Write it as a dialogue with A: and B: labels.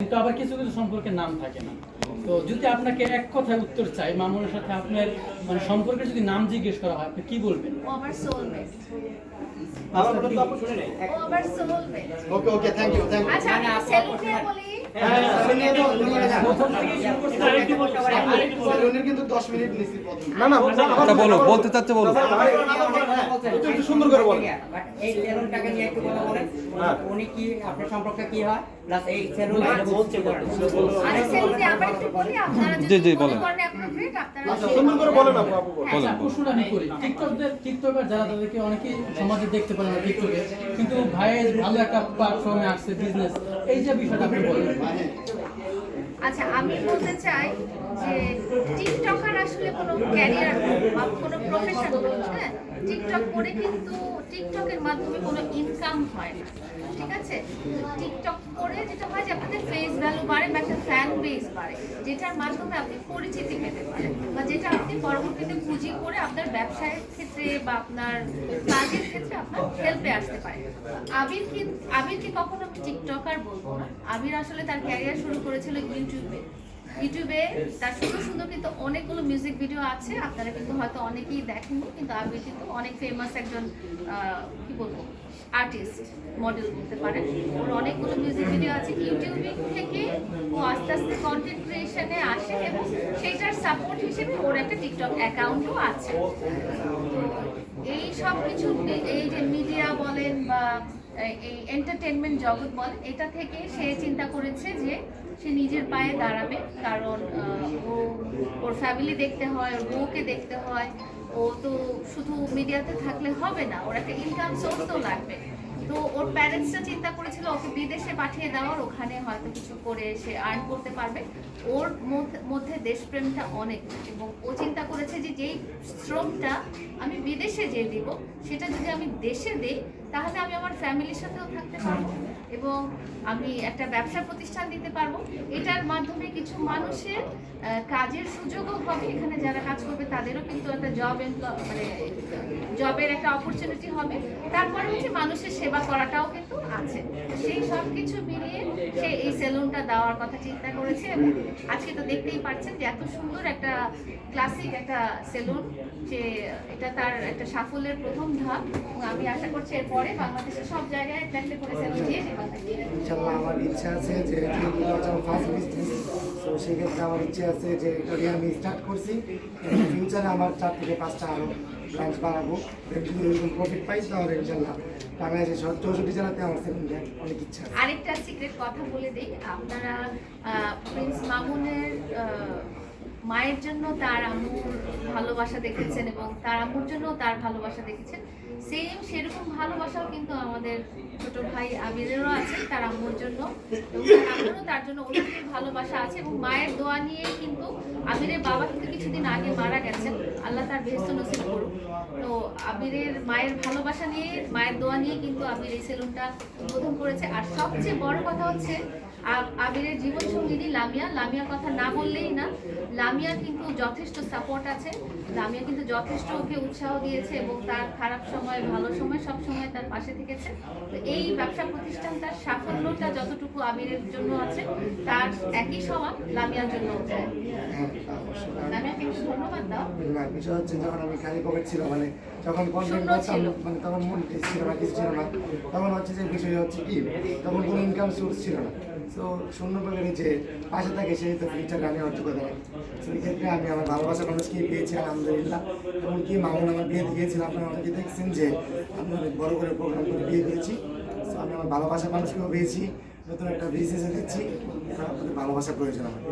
A: কিন্তু আবার কিছু কিছু সম্পর্কের নাম থাকে না। তো যদি আপনাকে এক কথায় উত্তর চাই মামুনের সাথে আপনার মানে সম্পর্কে যদি নাম জিজ্ঞেস করা হয় আপনি কি বলবেন?
B: ও আমার সোলমেট
C: আমার কথা তো আপনি শুনে নাই
B: ও আমার soulmate
D: okay okay thank you thank you
B: আচ্ছা আমি সেলুন বলি?
A: হ্যাঁ থেকে শুরু করতে আরেকটু বলতে পারি, আরেকটু বলতে পারি।
D: উনি কিন্তু 10 মিনিট নিছি প্রথম
C: না না
E: আচ্ছা বলো বলতে চাচ্ছে বলো
C: একটু একটু সুন্দর করে বলেন
F: এই সেলুনটাকে নিয়ে একটু কথা বলেন।
C: হ্যাঁ।
F: উনি কি আপনার সম্পর্কে কি হয়? প্লাস এই সেলুন
B: আরে সেলুন নিয়ে আমরা একটু বলি আপনারা
E: জি, জি, বলেন।
C: আচ্ছা সুন্দর করে বলেন আপু আপু বলেন।
A: আচ্ছা আমি করি। টিকটকদের টিকটকার যারা তাদেরকে অনেকেই সমাজে দেখতে পারে না টিকটকে কিন্তু ভাইয়ের ভালো একটা প্ল্যাটফর্মে আসছে বিজনেস এই যে বিষয়টা আপনি বলেন।
B: আচ্ছা আমি বলতে চাই যে টিকটকার আসলে কোনো ক্যারিয়ার বা কোনো প্রফেশন হ্যাঁ? টিকটক করে কিন্তু টিকটকের মাধ্যমে কোনো ইনকাম হয় না, ঠিক আছে? টিকটক করে যেটা হয় যে আপনাদের ফেস ভ্যালু বাড়ে বা একটা ফ্যান বেস বাড়ে, যেটার মাধ্যমে আপনি পরিচিতি পেতে পারেন। পরবর্তীতে পুঁজি করে আপনার ব্যবসায়ের ক্ষেত্রে বা আপনার কাজের ক্ষেত্রে আপনার হেল্পে আসতে পারে। আবির কি আবিরকে কখনো আমি টিকটকার বলব না? আবির আসলে তার ক্যারিয়ার শুরু করেছিল ইউটিউবে। ইউটিউবে তার সুন্দর সুন্দর কিন্তু অনেকগুলো মিউজিক ভিডিও আছে। আপনারা কিন্তু হয়তো অনেকেই দেখেননি, কিন্তু আমি কিন্তু অনেক ফেমাস একজন কি বলব আর্টিস্ট মডেল বলতে পারেন। ওর অনেকগুলো মিউজিক ভিডিও আছে ইউটিউবিং থেকে ও আস্তে আস্তে কন্টেন্ট ক্রিয়েশনে আসে এবং সেইটার সাপোর্ট হিসেবে ওর একটা টিকটক অ্যাকাউন্টও আছে। এই সব কিছু এই যে মিডিয়া বলেন বা এই এন্টারটেনমেন্ট জগৎ বলেন এটা থেকে সে চিন্তা করেছে যে সে নিজের পায়ে দাঁড়াবে। কারণ ও, ওর ফ্যামিলি দেখতে হয়, ওর বউকে দেখতে হয়। ও তো শুধু মিডিয়াতে থাকলে হবে না, ওর একটা ইনকাম সোর্স তো লাগবে। তো ওর প্যারেন্টসরা চিন্তা করেছিল, ওকে বিদেশে পাঠিয়ে দেওয়ার, ওখানে হয়তো কিছু করে সে আর্ন করতে পারবে। ওর মধ্যে দেশপ্রেমটা অনেক, এবং ও চিন্তা করেছে যে যেই শ্রমটা আমি বিদেশে যে দিব, সেটা যদি আমি দেশে দেই তাহলে আমি আমার ফ্যামিলির সাথেও থাকতে পারব এবং আমি একটা ব্যবসা প্রতিষ্ঠান দিতে পারব। এটার মাধ্যমে কিছু মানুষের কাজের সুযোগও হবে। এখানে যারা কাজ করবে তাদেরও কিন্তু একটা জব মানে জবের একটা অপরচুনিটি হবে। তারপরে হচ্ছে মানুষের সেবা করাটাও কিন্তু আছে। সেই সব কিছু মিলিয়ে সে এই সেলুনটা দেওয়ার কথা চিন্তা করেছে এবং আজকে তো দেখতেই পাচ্ছেন যে এত সুন্দর একটা ক্লাসিক একটা সেলুন যে এটা তার একটা সাফল্যের প্রথম ধাপ। এবং আমি আশা করছি এরপরে বাংলাদেশের সব জায়গায় একটা একটা করে সেলুন দিয়ে
G: ইনশাল্লাহ আমার ইচ্ছা আছে যে আমার ফার্স্ট বিজনেস তো সেক্ষেত্রে আমার ইচ্ছে আছে যে এটা আমি স্টার্ট করছি। ফিউচারে আমার চার থেকে পাঁচটা আরও ব্রাঞ্চ বাড়াবো যদি এরকম প্রফিট পাই তাহলে ইনশাল্লাহ বাংলাদেশের চৌষট্টি জেলাতে আমার সেকেন্ড অনেক ইচ্ছা আছে।
B: আরেকটা সিক্রেট কথা বলে দিই আপনারা প্রিন্স মামুনের মায়ের জন্য তার আম্মুর ভালোবাসা দেখেছেন এবং তার আম্মুর জন্য তার ভালোবাসা দেখেছেন। সেম সেরকম ভালোবাসাও কিন্তু আমাদের ছোট ভাই আবিরেরও আছে, তার আম্মুর জন্য। এবং তার জন্য অনেকের ভালোবাসা আছে এবং মায়ের দোয়া নিয়ে কিন্তু আবিরের বাবা কিন্তু কিছুদিন আগে মারা গেছেন। আল্লাহ তার বেহস্ত নসিব করুক। তো আবিরের মায়ের ভালোবাসা নিয়ে, মায়ের দোয়া নিয়ে কিন্তু আবির এই সেলুনটা উদ্বোধন করেছে। আর সবচেয়ে বড় কথা হচ্ছে আবিরের জীবন সঙ্গিনী লামিয়া। লামিয়ার কথা না বললেই না। লামিয়া কিন্তু যথেষ্ট সাপোর্ট আছে। লামিয়া কিন্তু যথেষ্ট ওকে উৎসাহ দিয়েছে এবং তার খারাপ সময় ভালো সময় সব সময় তার পাশে থেকেছে। তো এই ব্যবসা প্রতিষ্ঠান তার সাফল্যটা যতটুকু আবিরের জন্য আছে তার একই সমান লামিয়ার জন্য। লামিয়াকে একটু ধন্যবাদ দাও।
G: না বিষয় হচ্ছে যখন আমি খালি পকেট ছিল মানে যখন। মানে তখন মন ছিল না কিছু ছিল না। তখন হচ্ছে যে বিষয় হচ্ছে কি তখন কোনো ইনকাম সোর্স ছিল না। তো শূন্য পেলে যে পাশে থাকে সেই তো ফিউচার গানে অর্থ করে দেয়। তো এই ক্ষেত্রে আমি আমার ভালোবাসা মানুষকে পেয়েছি, আলহামদুলিল্লাহ। এমনকি মামুন আমার বিয়ে দিয়েছিল, আপনারা অনেকে দেখছেন যে আমি অনেক বড় করে প্রোগ্রাম করে বিয়ে দিয়েছি। সো আমি আমার ভালোবাসার মানুষকেও পেয়েছি, নতুন একটা বিজনেসে দিচ্ছি আপনাদের ভালোবাসা প্রয়োজন আমার।